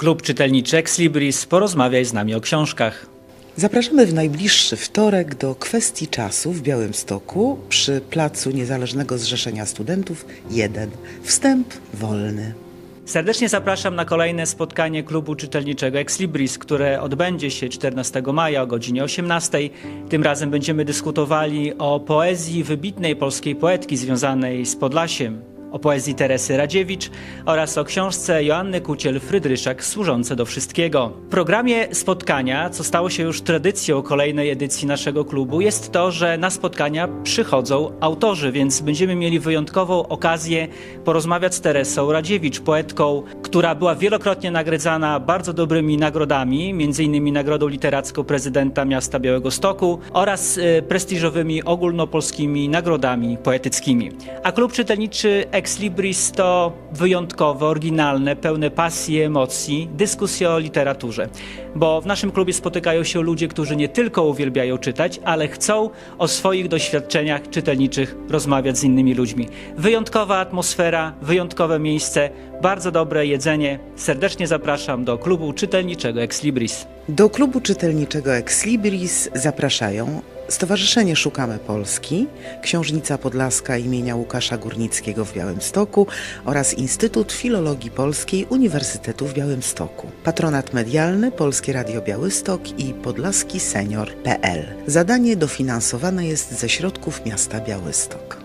Klub czytelniczy Ex Libris porozmawiaj z nami o książkach. Zapraszamy w najbliższy wtorek do kwestii czasu w Białymstoku przy Placu Niezależnego Zrzeszenia Studentów 1. Wstęp wolny. Serdecznie zapraszam na kolejne spotkanie klubu czytelniczego Ex Libris, które odbędzie się 14 maja o godzinie 18. Tym razem będziemy dyskutowali o poezji wybitnej polskiej poetki związanej z Podlasiem, o poezji Teresy Radziewicz oraz o książce Joanny Kuciel-Frydryszak Służące do Wszystkiego. W programie spotkania, co stało się już tradycją kolejnej edycji naszego klubu, jest to, że na spotkania przychodzą autorzy, więc będziemy mieli wyjątkową okazję porozmawiać z Teresą Radziewicz, poetką, która była wielokrotnie nagradzana bardzo dobrymi nagrodami, m.in. Nagrodą Literacką Prezydenta Miasta Białego Stoku oraz e, prestiżowymi ogólnopolskimi nagrodami poetyckimi. A klub czytelniczy Ex Libris to wyjątkowe, oryginalne, pełne pasji emocji dyskusje o literaturze. Bo w naszym klubie spotykają się ludzie, którzy nie tylko uwielbiają czytać, ale chcą o swoich doświadczeniach czytelniczych rozmawiać z innymi ludźmi. Wyjątkowa atmosfera, wyjątkowe miejsce, bardzo dobre jedzenie. Serdecznie zapraszam do klubu czytelniczego Ex Libris. Do klubu czytelniczego Ex Libris zapraszają Stowarzyszenie Szukamy Polski, Książnica Podlaska imienia Łukasza Górnickiego w Białymstoku oraz Instytut Filologii Polskiej Uniwersytetu w Białymstoku. Patronat medialny Polskie Radio Białystok i Podlaski Senior.pl. Zadanie dofinansowane jest ze środków miasta Białystok.